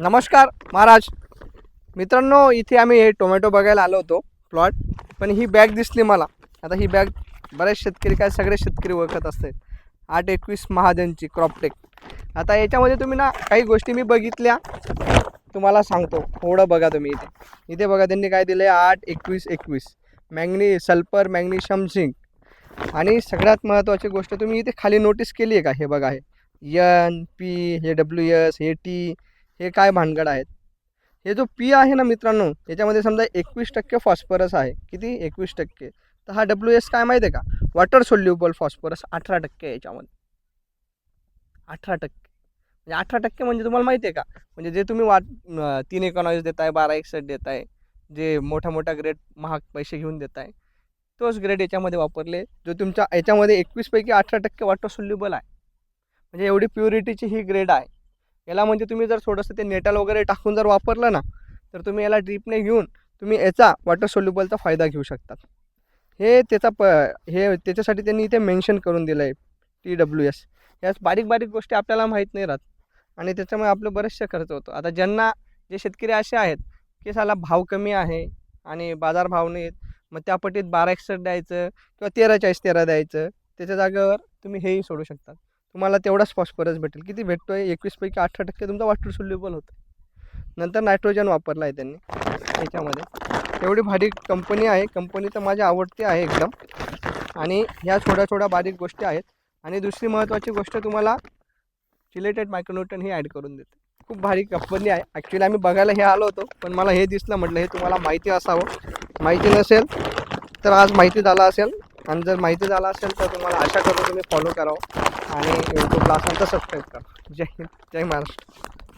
नमस्कार महाराज. मित्रांनो इथे आम्ही हे टोमॅटो बघायला आलो होतो प्लॉट. पण ही बॅग दिसली मला. आता ही बॅग बरेच शेतकरी काय सगळे शेतकरी ओळखत असतात. आठ एकवीस महाजनची क्रॉपटेक आता याच्यामध्ये तुम्ही ना काही गोष्टी मी बघितल्या. तुम्हाला सांगतो. थोडं बघा तुम्ही इथे. इथे बघा त्यांनी काय दिलं आहे आठ एकवीस एकवीस. मॅग्नी सल्फर मॅग्नेशियम झिंक. आणि सगळ्यात महत्त्वाची गोष्ट तुम्ही इथे खाली नोटीस केली आहे का? हे बघा हे. यन पी हे डब्ल्यू एस हे टी हे काय भानगड आहेत? हे जो पी आहे ना मित्रांनो याच्यामध्ये समजा एकवीस टक्के फॉस्फरस आहे. किती? एकवीस टक्के. तर हा डब्ल्यू एस काय माहिती आहे का? वॉटर सोल्युबल फॉस्फरस अठरा टक्के याच्यामध्ये. अठरा टक्के. म्हणजे अठरा टक्के म्हणजे तुम्हाला माहिती आहे का? म्हणजे जे तुम्ही वाट तीन एकोणावीस देताय बारा एकसष्ट देताय जे मोठा मोठा ग्रेड महाग पैसे घेऊन देताय तोच ग्रेड याच्यामध्ये वापरले जो तुमच्या याच्यामध्ये एकवीसपैकी अठरा टक्के वॉटर सोल्युबल आहे. म्हणजे एवढी प्युरिटीची ही ग्रेड आहे. याला म्हणजे तुम्ही जर थोडंसं ते नेटल वगैरे टाकून जर वापरलं ना तर तुम्ही याला ड्रीपने घेऊन तुम्ही याचा वॉटर सोल्युबलचा फायदा घेऊ शकतात. हे त्याचा प हे त्याच्यासाठी त्यांनी इथे मेन्शन करून दिलं आहे टी डब्ल्यू एस याच बारीक बारीक गोष्टी आपल्याला माहीत नाही राहत आणि त्याच्यामुळे आपलं बरेचसे खर्च होतो. आता ज्यांना जे शेतकरी असे आहेत की साला भाव कमी आहे आणि बाजार भाव नाहीत मग त्या पटीत बारा एकसष्ट द्यायचं किंवा तेरा चाळीस तेरा द्यायचं त्याच्या जागेवर तुम्ही हेही सोडू शकता तुम्हाला तेवढाच फॉस्फरस भेटेल. किती भेटतो आहे एकवीसपैकी अठरा टक्के तुमचा वॉटर सोल्युबल होतं नंतर नायट्रोजन वापरलं आहे त्यांनी. त्याच्यामध्ये. एवढी भारी कंपनी आहे. कंपनी तर माझी आवडती आहे एकदम. आणि ह्या थोड्या थोड्या बारीक गोष्टी आहेत. आणि दुसरी महत्त्वाची गोष्ट तुम्हाला चिलेटेड मायक्रोन्यूटन ही ॲड करून देते. खूप भारी कंपनी आहे. ॲक्च्युली आम्ही बघायला हे आलो होतो. पण मला हे दिसलं म्हटलं हे तुम्हाला माहिती असावं. माहिती नसेल तर आज माहिती झाला असेल. आणि जर माहिती झाला असेल तर तुम्हाला आशा करतो तुम्ही फॉलो करावं. आणि यूट्यूबला असेल तर सबस्क्राईब करा. जय हिंद जय महाराष्ट्र.